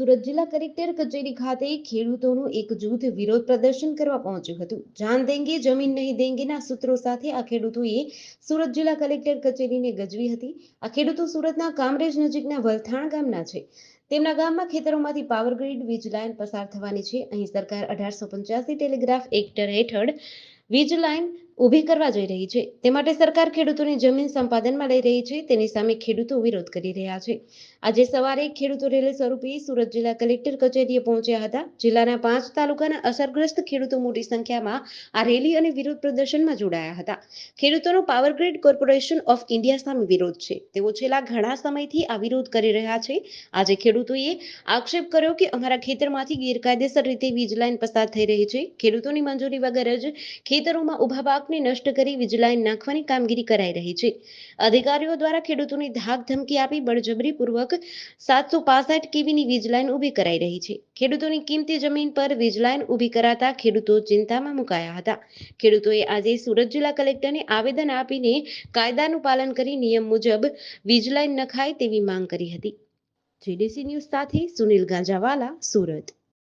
સુરત જિલ્લા કલેક્ટર કચેરી ખાતે ખેડૂતોનું એક જૂથ વિરોધ પ્રદર્શન કરવા પહોંચ્યું હતું. જાન દેંગે, જમીન નહીં દેંગેના સૂત્રો સાથે આ ખેડૂતોએ સુરત જિલ્લા કલેક્ટર કચેરીને ગજવી હતી. આ ખેડૂતો સુરતના કામરેજ નજીકના વલથાણ ગામના છે. તેમના ગામમાં ખેતરોમાંથી પાવર ગ્રીડ, વીજ લાઇન પસાર થવાની છે. અહીં સરકાર અઢારસો પંચ્યાસી ટેલિગ્રાફ એક્ટર હેઠળ વીજ લાઇન ઊભી કરવા જઈ રહી છે. તે માટે સરકાર ખેડૂતોની જમીન સંપાદનમાં લઈ રહી છે. તેની સામે ખેડૂતો વિરોધ કરી રહ્યા છે. આજે સવારે ખેડૂતો રેલી સ્વરૂપે સુરત જિલ્લા કલેક્ટર કચેરીએ પહોંચ્યા હતા. જિલ્લાના પાંચ તાલુકાના અસરગ્રસ્ત ખેડૂતો મોટી સંખ્યામાં આ રેલી અને વિરોધ પ્રદર્શનમાં જોડાયા હતા. ખેડૂતોનો power grid corporation of India સામે વિરોધ છે. તેઓ છેલ્લા ઘણા સમયથી આ વિરોધ કરી રહ્યા છે. આજે ખેડૂતોએ આક્ષેપ કર્યો કે અમારા ખેતરમાંથી ગેરકાયદેસર રીતે વીજ લાઇન પસાર થઈ રહી છે. ખેડૂતોની મંજૂરી વગર જ ખેતરોમાં ઊભા પાકને નષ્ટ કરી વીજ લાઇન નાખવાની કામગીરી કરાઈ રહી છે. અધિકારીઓ દ્વારા ખેડૂતોને ધાક ધમકી આપી બળજબરીપૂર્વક સાતસો પાસઠ કેવીની વીજ લાઇન ઊભી કરાઈ રહી છે. ખેડૂતોની કિંમતી જમીન પર વીજ લાઇન ઊભી કરાતા ખેડૂતો ચિંતામાં મુકાયા હતા. ખેડૂતોએ આજે સુરત જિલ્લા કલેક્ટરને આવેદન આપીને કાયદાનું પાલન કરી નિયમ મુજબ વીજ લાઇન નખાય તેવી માંગ કરી હતી. જીડીસી ન્યૂઝ સાથે સુનિલ ગાંજાવાલા, સુરત.